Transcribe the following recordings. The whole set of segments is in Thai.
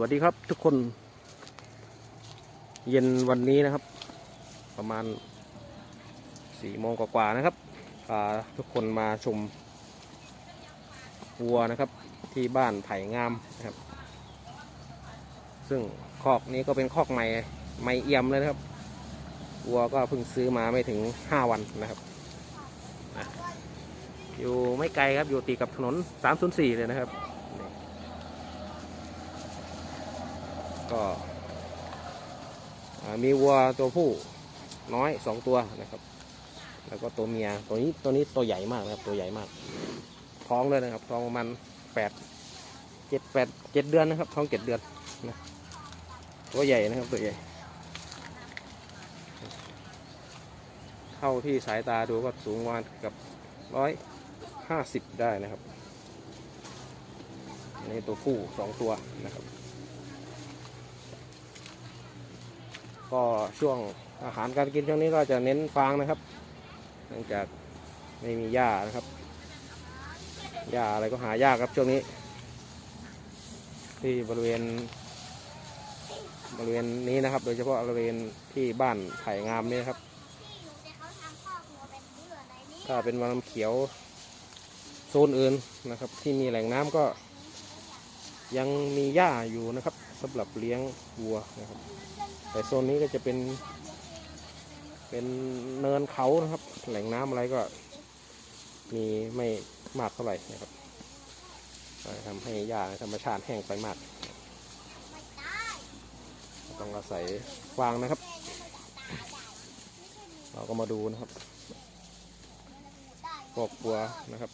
วัสดีครับทุกคน เย็นวันนี้นะครับ ประมาณสี่โมงกว่าๆนะครับทุกคนมาชมวัวนะครับที่บ้านไผ่งามนะครับ ซึ่งคอกนี้ก็เป็นคอกใหม่ใหม่เอี่ยมเลยนะครับวัวก็เพิ่งซื้อมาไม่ถึงห้าวันนะครับอะอยู่ไม่ไกลครับอยู่ติดกับถนน 304 เลยนะครับนี่ ก็มีวัวตัวผู้น้อยสองตัวนะครับ แล้วก็ตัวเมียตัวนี้ตัวนี้ตัวใหญ่มากนะครับ ตัวใหญ่มาก ท้องเลยนะครับ ท้องประมาณแปดเจ็ดแปดเจ็ดเดือนนะครับ ท้องเจ็ดเดือนนะตัวใหญ่นะครับตัวใหญ่ เท่าที่สายตาดูก็สูงประมาณเกับร้อยห้าสิบได้นะครับนนี้ตัวผู้สองตัวนะครับ ก็ช่วงอาหารการกินช่วงนี้ก็จะเน้นฟางนะครับเนื่องจากไม่มีหญ้านะครับหญ้าอะไรก็หายากครับช่วงนี้ ที่บริเวณ บริเวณนี้นะครับ โดยเฉพาะบริเวณที่บ้านไผ่งามนี่นครับ ถ้าเป็นวังน้ำเขียวโซนอื่นนะครับ ที่มีแหล่งน้ำก็ ยังมีหญ้าอยู่นะครับสำหรับเลี้ยงวัวนะครับ แต่โซนนี้ก็จะเป็น เป็นเนินเขานะครับ แหล่งน้ำอะไรก็ มีไม่มากเท่าไหร่นะครับทำให้หญ้าธรรมชาติแห้งไปมาก ต้องอาศัยวางนะครับ เราก็มาดูนะครับครอบครัวนะครับ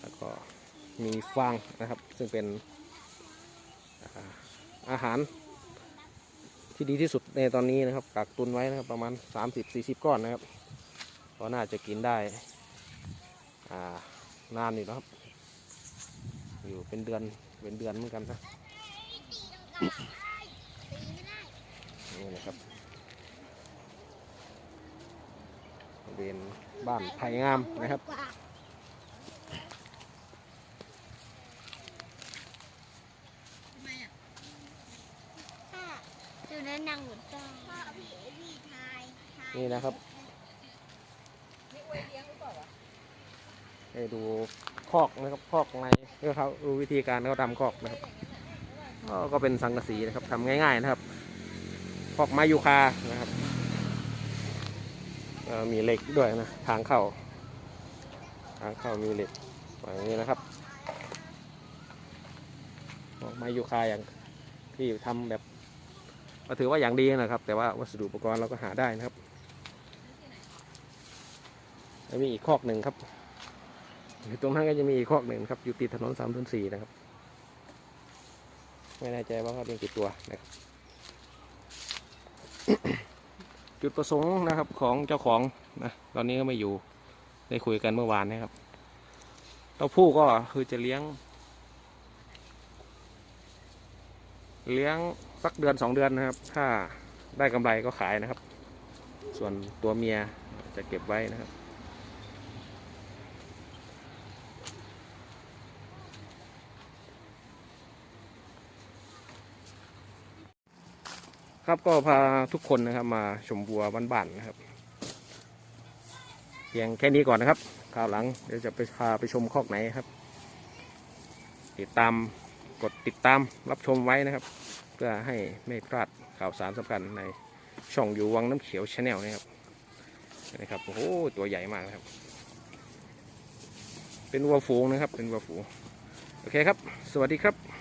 แล้ว ก็มีฟางนะครับ ซึ่งเป็นอาหารที่ดีที่สุดในตอนนี้นะครับกักตุนไว้นะครับประมาณ 30-40 ก้อนนะครับก็น่าจะกินได้นานอยู่นะครับ อยู่เป็นเดือนเป็นเดือนเหมือนกันนะนี่นะครับบริเวณบ้านไผ่งามนะครับ ดูนั่นนางหมุนจ้าพ่อพี่พี่ทายนี่นะครับให้ดูคอกนะครับคอกในเพื่เขาดูวิธีการเขาทำคอกนะครับก็เป็นสังกะสีนะครับทำง่าย ๆนะครับ คอกไม้ยูคานะครับมีเหล็กด้วยนะทางเข้าทางเข้ามีเหล็กอย่างนี้นะครับคอกไม้ยูคาอย่างที่ทำแบบ ก็ถือว่าอย่างดีนะครับ แต่ว่าวัสดุอุปกรณ์เราก็หาได้นะครับแล้วมีอีกคอกหนึ่งครับอยู่ตรงนั้นก็จะมีอีกคอกหนึ่งครับอยู่ติดถนนสามนสี่นะครับ ไม่แน่ใจว่าเขาเลี้ยงกี่ตัวนะครับ จุดประสงค์นะครับของเจ้าของนะตอนนี้ก็ไม่อยู่ได้คุยกันเมื่อวานนะครับเตัวผู้ก็คือจะเลี้ยง เลี้ยง สักเดือนสองเดือนนะครับ ถ้าได้กำไรก็ขายนะครับ ส่วนตัวเมียจะเก็บไว้นะครับครับก็พาทุกคนนะครับมาชมวัวบ้านๆนะครับเพียงแค่นี้ก่อนนะครับคราวหลังเดี๋ยวจะไปพาไปชมคอกไหนครับ ติดตามกดติดตามรับชมไว้นะครับ พื่อให้ไม่พลาดข่าวสารสำคัญในช่องอยู่วังน้ำเขียวชาแนลนะครับนะครับโอ้โหตัวใหญ่มากนะครับ เป็นวัวฝูงนะครับ เป็นวัวฝูงโอเคครับ สวัสดีครับ